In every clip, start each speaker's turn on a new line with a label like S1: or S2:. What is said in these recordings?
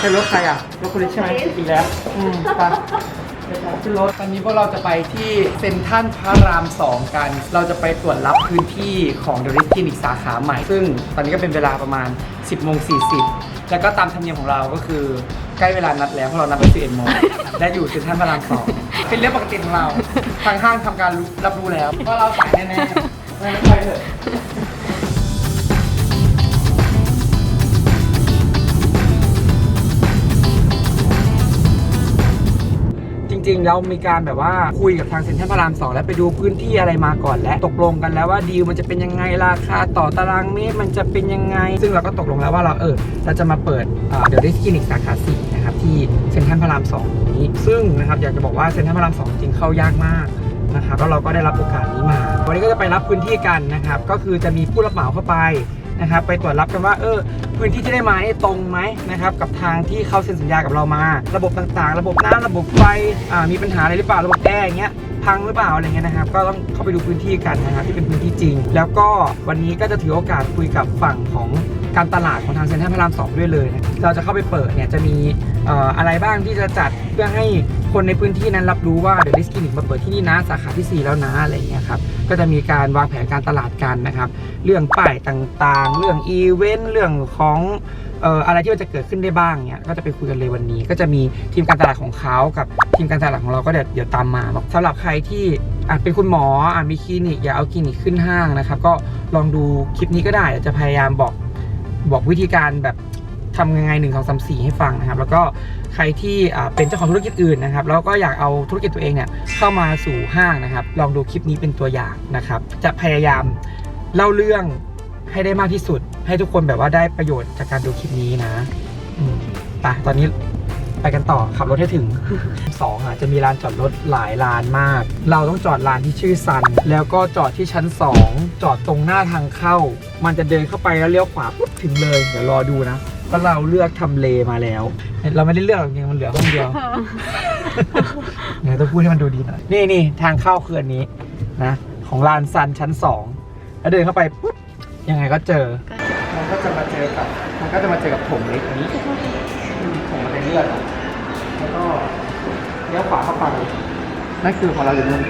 S1: เป็นรถใครอะ รถคุณลิศใช่ไหมอีกแล้ว อืมไปขึ้นรถตอนนี้พวกเราจะไปที่เซ็นทรัลพระราม 2 กัน เราจะไปตรวจรับพื้นที่ของเดลิสกินอีกสาขาใหม่ ซึ่งตอนนี้ก็เป็นเวลาประมาณ 10โมง40 แล้วก็ตามธรรมเนียมของเราก็คือใกล้เวลานัดแล้วเพราะเรานัดไป11โมงและอยู่เซ็นทรัลพระราม2เป็นเรื่องปกติของเรา ทางห้างทำการรู้รับรู้แล้วว่าเราสายแน่ๆไม่ไปเถอะ ริงๆเรามีการแบบว่าคุยกับทางเซ็นทรัลพระรามสองแล้วไปดูพื้นที่อะไรมาก่อนแล้วตกลงกันแล้วว่าดีลมันจะเป็นยังไงราคาต่อตารางเมตรมันจะเป็นยังไง ซึ่งเราก็ตกลงแล้วว่าเราเออเราจะมาเปิดเดี๋ยวได้คลินิกสาขาสี่นะครับที่เซ็นทรัลพระรามสองนี้ ซึ่งนะครับอยากจะบอกว่าเซ็นทรัลพระรามสองจริงเข้ายากมากนะครับแล้วเราก็ได้รับโอกาสนี้มา วันนี้ก็จะไปรับพื้นที่กันนะครับ ก็คือจะมีผู้รับเหมาเข้าไป นะครับไปตรวจรับกันว่าเออพื้นที่ที่ได้มานี่ตรงไหมนะครับกับทางที่เขาเซ็นสัญญากับเรามา ระบบต่างๆ ระบบน้ำระบบไฟอ่ามีปัญหาอะไรหรือเปล่าระบบแอร์อย่างเงี้ยพังหรือเปล่าอะไรเงี้ยนะครับก็ต้องเข้าไปดูพื้นที่กันนะครับที่เป็นพื้นที่จริง แล้วก็วันนี้ก็จะถือโอกาสคุยกับฝั่งของ การตลาดของทางเซ็นทรัลพระรามสองด้วยเลยนะเราจะเข้าไปเปิดเนี่ยจะมีอะไรบ้างที่จะจัดเพื่อให้คนในพื้นที่นั้นรับรู้ว่าเดลิสคลินิกมาเปิดที่นี่นะสาขาที่สี่แล้วนะอะไรเงี้ยครับก็จะมีการวางแผนการตลาดกันนะครับเรื่องป้ายต่างๆ เรื่องอีเวนต์เรื่องของอะไรที่มันจะเกิดขึ้นได้บ้างเนี่ยก็จะไปคุยกันเลยวันนี้ ก็จะมีทีมการตลาดของเขากับทีมการตลาดของเราก็เดี๋ยวเดี๋ยวตามมาบอกสำหรับใครที่อาจเป็นคุณหมออาจมีคลินิกอยากเอาคลินิกขึ้นห้างนะครับก็ลองดูคลิปนี้ก็ได้จะพยายามบอก บอกวิธีการแบบทำยังไงหนึ่งสองสามสี่ให้ฟังนะครับ แล้วก็ใครที่เป็นเจ้าของธุรกิจอื่นนะครับ แล้วก็อยากเอาธุรกิจตัวเองเนี่ยเข้ามาสู่ห้างนะครับ ลองดูคลิปนี้เป็นตัวอย่างนะครับ จะพยายามเล่าเรื่องให้ได้มากที่สุด ให้ทุกคนแบบว่าได้ประโยชน์จากการดูคลิปนี้นะอืมไปตอนนี้ ไปกันต่อขับรถให้ถึงสองอะจะมีลานจอดรถหลายลานมาก เราต้องจอดลานที่ชื่อซัน แล้วก็จอดที่ชั้น 2 จอดตรงหน้าทางเข้า มันจะเดินเข้าไปแล้วเลี้ยวขวาปุ๊บถึงเลย เดี๋ยวรอดูนะว่าเราเลือกทำเลมาแล้ว เราไม่ได้เลือกหรอกจริงๆมันเหลือห้องเดียวเดี๋ยวต้องพูดให้มันดูดีหน่อยนี่นี่ทางเข้าคืออันนี้นะของลานซันชั้น 2 แล้วเดินเข้าไปปุ๊บยังไงก็เจอ มันก็จะมาเจอกับมันก็จะมาเจอกับถงเล็กนี้อืมถงมัน เป็นเลือดอะแล้วก็เลี้ยวขวาเข้าไปนั่นคือของเราอยู่นู่น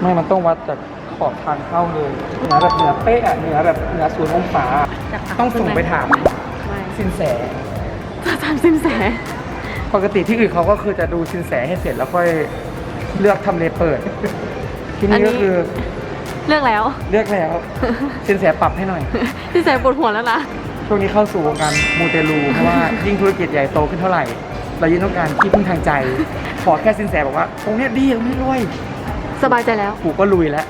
S1: ไม่มันต้องวัดจากขอบทางเข้าเลยเหนือแบบเหนือเป๊ะอะเหนือแบบเหนือศูนย์องศาอะต้องส่งไปถาม
S2: ไม่
S1: สินแส
S2: จะทำสินแส
S1: ปกติที่อื่นเขาก็คือจะดูสินแสให้เสร็จแล้วค่อยเลือกทำเลเปิด ที่
S2: อัน
S1: นี่
S2: นี้
S1: ก็คือ
S2: เลือกแล้ว
S1: เลือกแล้ว สินแสปรับให้หน่อย
S2: สินแสปวดหัวแล้วนะ
S1: ช่วงนี้เข้าสู่วงการมูเตลูเพราะว่ายิ่งธุรกิจใหญ่โตขึ้นเท่าไหร่ เรายิ่งต้องการที่พึ่งทางใจ ขอแค่สินแสบอกว่าตรงเนี้ยดีตรงนี้รวย
S2: สบายใจแล้ว
S1: กูก็ลุยแล้ว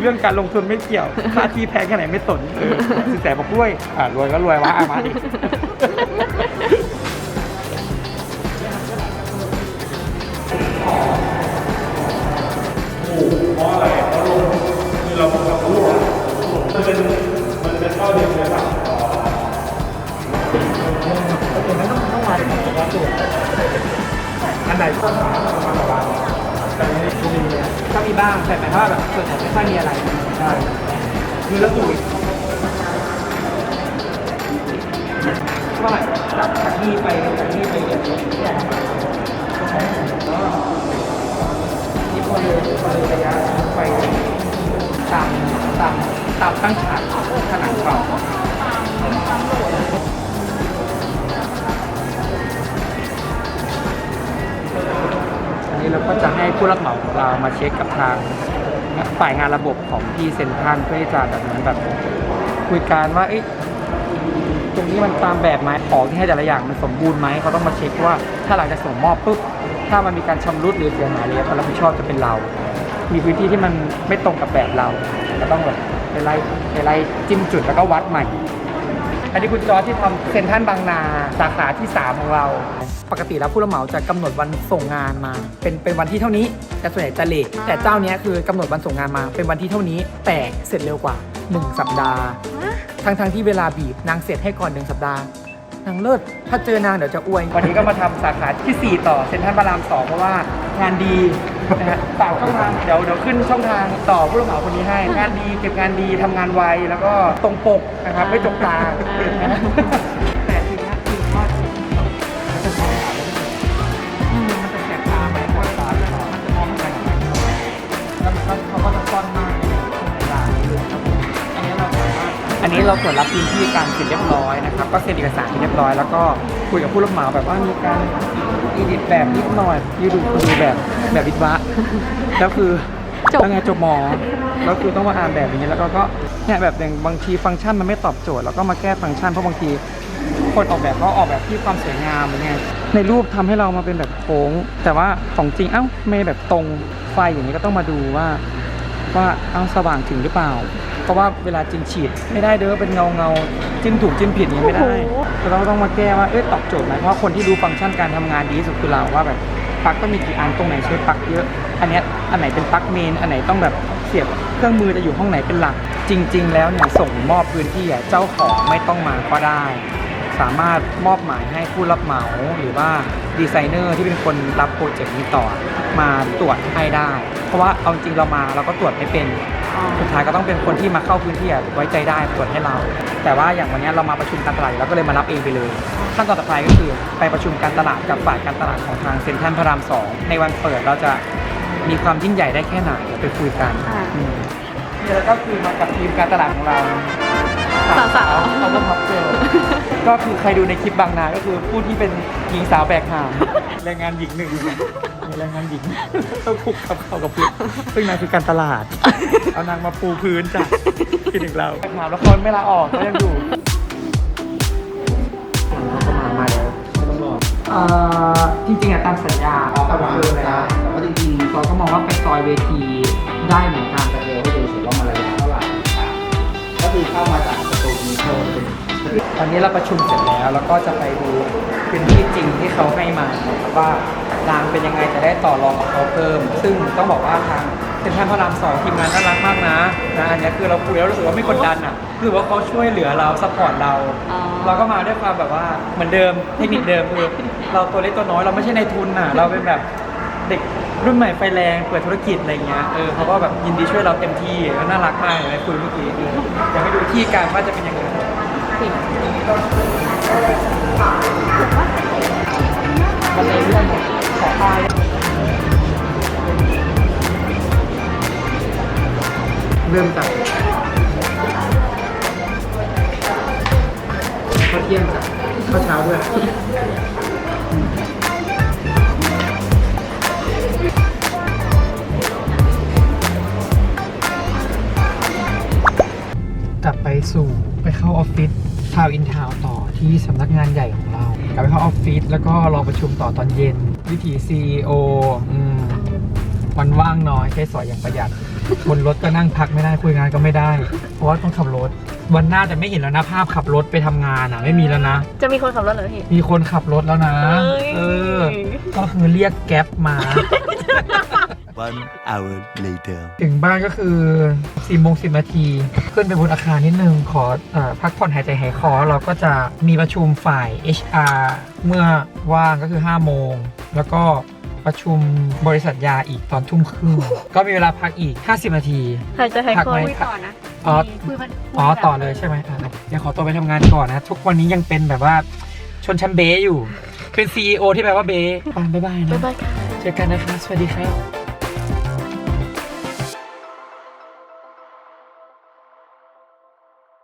S1: เรื่องการลงทุนไม่เกี่ยวค่าที่แพงแค่ไหนไม่สนเออสินแสบอกรวยอ่ารวยก็รวยวะอะมาดิ อันไหนก็มาต่อบ้านแต่ไม่ได้มีก็มีบ้างแต่หมายความว่าแบบส่วนใหญ่ไม่ค่อยมีอะไรใช่คือแล้วสูตรเท่าจากจากนี่ไปจากนี่ไปอย่างนี้เนี่ยนี่พอเลยพอเลยระยะไปตามตามตามตั้งฉากขนาดเก่า อันนี้เราก็จะให้ผู้รับเหมาของเรามาเช็คกับทางฝ่ายงานระบบของที่เซ็นทรัลเพื่อที่จะแบบเหมือนแบบคุยกันว่าเอ๊ะตรงนี้มันตามแบบไหมของที่ให้แต่ละอย่างมันสมบูรณ์ไหมเขาต้องมาเช็คว่าถ้าหลังจากส่งมอบปุ๊บถ้ามันมีการชำรุดหรือเสียหายอะไรคนรับผิดชอบจะเป็นเรา มีพื้นที่ที่มันไม่ตรงกับแบบเราก็ต้องแบบไปไล่ไปไล่จิ้มจุดแล้วก็วัดใหม่ อันนี้คุณจอที่ทำเซ็นทรัลบางนาสาขาที่ 3 ของเรา ปกติแล้วผู้รับเหมาจะกำหนดวันส่งงานมา เป็นเป็นวันที่เท่านี้ แต่ส่วนใหญ่จะเลทแต่เจ้าเนี้ยคือกำหนดวันส่งงานมา เป็นวันที่เท่านี้ แต่เสร็จเร็วกว่า 1 สัปดาห์ ทั้งทั้งๆที่เวลาบีบนางเสร็จให้ก่อน 1 สัปดาห์นางเลิศถ้าเจอนางเดี๋ยวจะอวย วันนี้ก็มาทำสาขาที่ 4 ต่อเซ็นทรัลพระรามสองเพราะว่างานดีนะฮะฝากช่องทางเดี๋ยวเดี๋ยวขึ้นช่องทางต่อผู้รับเหมาคนนี้ให้ งานดีเก็บงานดีทำงานไวแล้วก็ตรงปกนะครับไม่จกตา นนี้เราตรวจรับพื้นที่การเสร็จเรียบร้อยนะครับ ก็เซ็นเอกสารเรียบร้อยแล้วก็คุยกับผู้รับเหมาแบบว่ามีการอีดิทแบบนิดหน่อยยูดูดูแบบแบบวิทวะแล้วคือ
S2: จบ
S1: แล้วไงจบหมอแล้วคือต้องมาอ่านแบบนี้แล้วก็ก็เนี่ยแบบอย่างบางทีฟังก์ชันมันไม่ตอบโจทย์แล้วก็มาแก้ฟังก์ชันเพราะบางทีคนออกแบบเขาออกแบบที่ความสวยงามอะไรเงี้ยในรูปทำให้เรามาเป็นแบบโค้ง แต่ว่าของจริงเอ้าไม่แบบตรงไฟอย่างนี้ก็ต้องมาดูว่า ว่าเอ้าสว่างถึงหรือเปล่า เพราะว่าเวลาจิ้มฉีดไม่ได้เด้อเป็นเงาเงาๆจิ้มถูกจิ้มผิดอย่างนี้ไม่ได้
S2: โอ้โห
S1: เราก็ต้องมาแก้ว่าเอ๊ะตอบโจทย์ไหมเพราะว่าคนที่รู้ฟังก์ชันการทำงานดีที่สุดคือเราว่าแบบปลั๊กต้องมีกี่อันตรงไหนใช้ปลั๊กเยอะ อันเนี้ยอันไหนเป็นปลั๊กเมน อันไหนต้องแบบเสียบเครื่องมือจะอยู่ห้องไหนเป็นหลัก จริง ๆ แล้วเนี่ยส่งมอบพื้นที่อะเจ้าของไม่ต้องมาก็ได้ สามารถมอบหมายให้ผู้รับเหมาหรือว่าดีไซเนอร์ที่เป็นคนรับโปรเจกต์นี้ต่อมาตรวจให้ได้ เพราะว่าเอาจริงเรามาเราก็ตรวจไม่เป็นสุดท้ายก็ต้องเป็นคนที่มาเข้าพื้นที่อะไว้ใจได้ตรวจให้เรา แต่ว่าอย่างวันนี้เรามาประชุมการตลาดเราก็เลยมารับเองไปเลยขั้นตอนต่อไปก็คือไปประชุมการตลาดกับฝ่ายการตลาดของทางเซ็นทรัลพระรามสองในวันเปิดเราจะมีความยิ่งใหญ่ได้แค่ไหนเดี๋ยวไปคุยกัน
S2: อ่า
S1: อืมนี่แล้วก็คือมากับทีมการตลาดของเรา
S2: สาวๆ
S1: เขาก็พับเจอก็คือใครดูในคลิปบางนาก็คือผู้ที่เป็นหญิงสาวแบกหามแรงงานหญิงหนึ่งมีแรงงานหญิงต้องคุกกับเขากับพื้นซึ่งนางคือการตลาด เอานางมาปูพื้นจ้ะที่หนึ่งเราแบกหามแล้วคนไม่ลาออกก็ยังอยู่เขาก็มามาแล้วไม่ต้องรอเอ่อจริงๆอะตามสัญญา
S3: ออกกำลัง
S1: คืออะไร
S3: ได้
S1: นะ
S3: แต่ว่าจริง
S1: เราก็มองว่าไปซอยเวทีได้เหมือนกัน
S3: ๆจะเร็วให้ดูเฉยว่ามันระยะเท่าไหร่ครับก็คือเข้ามาจากประตูนี้ โซนเป็น
S1: ตอนนี้เราประชุมเสร็จแล้ว แล้วก็จะไปดูพื้นที่จริงที่เขาให้มานะครับว่ารางเป็นยังไงจะได้ต่อรองกับเขาเพิ่ม ซึ่งต้องบอกว่าทางเซ็นทรัลพระรามสองทีมงานน่ารักมากนะนะอันเนี้ยคือเราคุยแล้วรู้สึกว่าไม่กดดันอะคือว่าเขาช่วยเหลือเราซัพพอร์ตเรา
S2: อ๋อ
S1: เราก็มาด้วยความแบบว่าเหมือนเดิมเทคนิคเดิมคือเราตัวเล็กตัวน้อยเราไม่ใช่ในทุนน่ะ เราเป็นแบบเด็ก รุ่นใหม่ไฟแรงเปิดธุรกิจอะไรเงี้ยเออเขาก็แบบยินดีช่วยเราเต็มที่แล้วน่ารักมากเลยคุยเมื่อกี้อยากให้ดูที่การว่าจะเป็นยังไงมันในเรื่องของป้ายเริ่มจาก สู่ไปเข้าออฟฟิศทาวอินทาวต่อที่สำนักงานใหญ่ของเรา กลับไปเข้าออฟฟิศแล้วก็รอประชุมต่อตอนเย็น วิถี CEO อืมวันว่างน้อยใช้สอยอย่างประหยัดบนรถก็นั่งพักไม่ได้คุยงานก็ไม่ได้ เพราะว่าต้องขับรถ วันหน้าจะไม่เห็นแล้วนะภาพขับรถไปทำงานอะ ไม่มีแล้วนะ
S2: จะมีคนขับรถเหรอพี่
S1: มีคนขับรถแล้วนะ
S2: เอ้ย
S1: เออ ก็คือเรียกแก๊ปมา
S4: One hour later.
S1: ถึงบ้านก็คือ4โมง10 นาที ขึ้นไปบนอาคารนิดนึง ขอเออพักผ่อนหายใจหายคอ เราก็จะมีประชุมฝ่าย HR เมื่อว่างก็คือ 5 โมง แล้วก็ประชุมบริษัทยาอีกตอนทุ่มครึ่ง ก็มีเวลาพักอีก 50 นาที
S2: หายใจหาย
S1: พัก
S2: คอ
S1: ไหม
S2: คุยต่อนะ
S1: อ๋อ
S2: คุยมัน
S1: อ๋อ ต่อเลยใช่ไหมอะเดี๋ยวขอตัวไปทำงานก่อนนะ ทุกวันนี้ยังเป็นแบบว่าชนชั้นเบอยู่ เป็น CEO ที่แปลว่าเบอะบ๊ายบายนะ
S2: บ๊ายบายค่ะ
S1: เจอกันนะคะ สวัสดีครับ